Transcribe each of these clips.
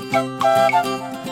Música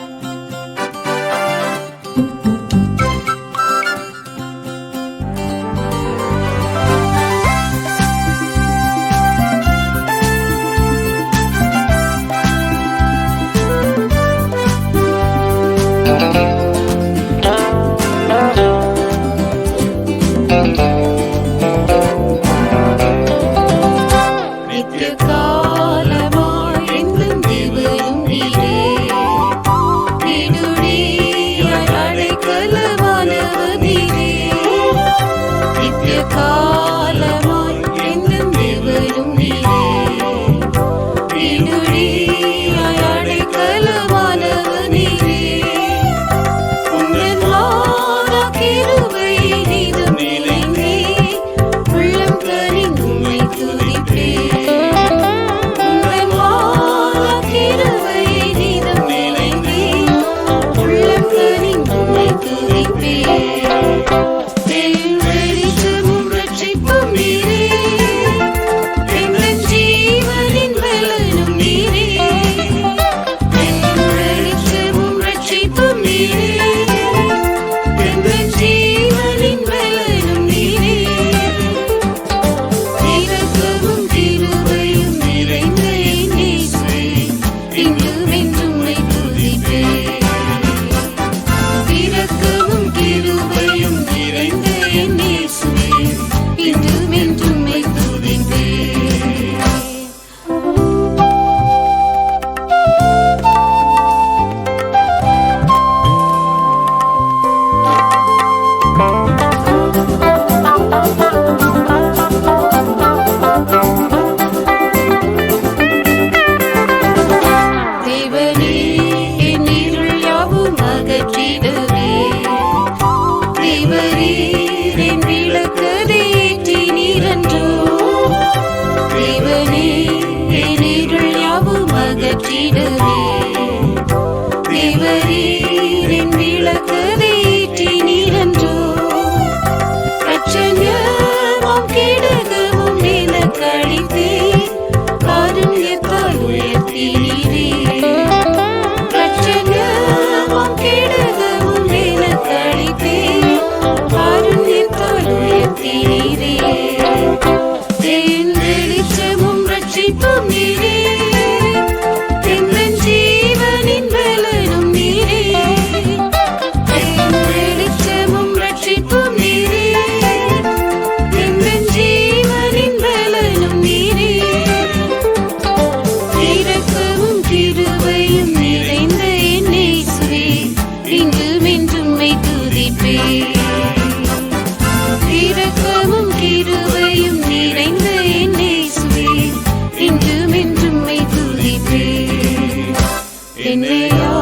அன்னையா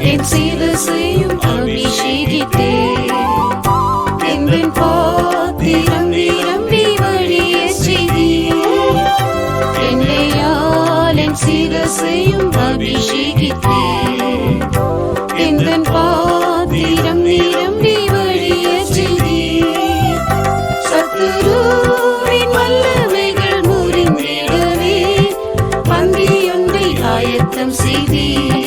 என் சிவசையும் அபிஷேகித்தே. என்பின் பாத்தி ரம்பி ரம்பி வழிய செய்தியே என்னையால் என் சிவசையும் அபிஷேகித்தே. என்பின் பாத்தி ரம்பி ரம்பி வழிய செய்தியே சத்துருவின் வல்லமைகள் முறிந்திடவே. பந்தியொன்றை ஆயத்தம் செய்தியே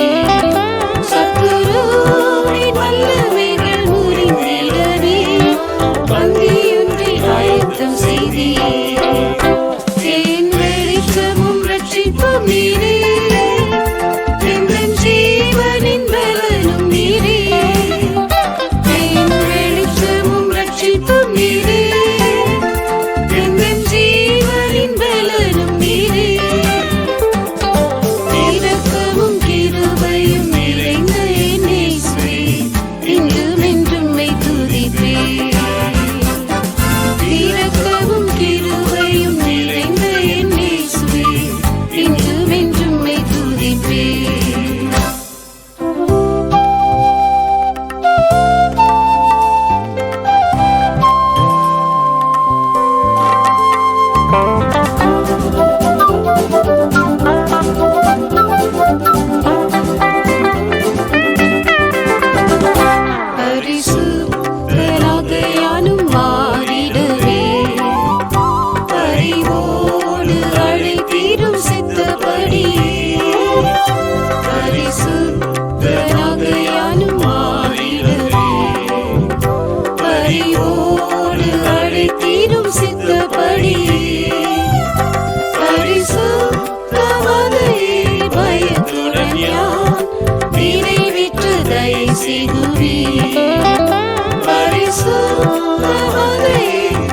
aí.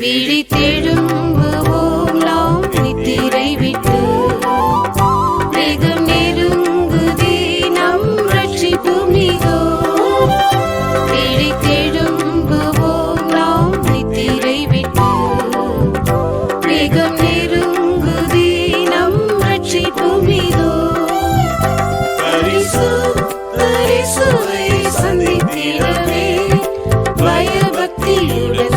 விழித்தெழும்புவோம் நாம் நித்திரை விட்டு. வேகம் நெருங்குதே நம் ரட்சிப்பு மிகோ விழித்தெழும்புவோம் நாம் நித்திரை விட்டு. வேகம் நெருங்குதே நம் ரட்சிப்பு மிகோ பரிசு பரிசுவை சந்தித்திடமே பயபக்தியுடன்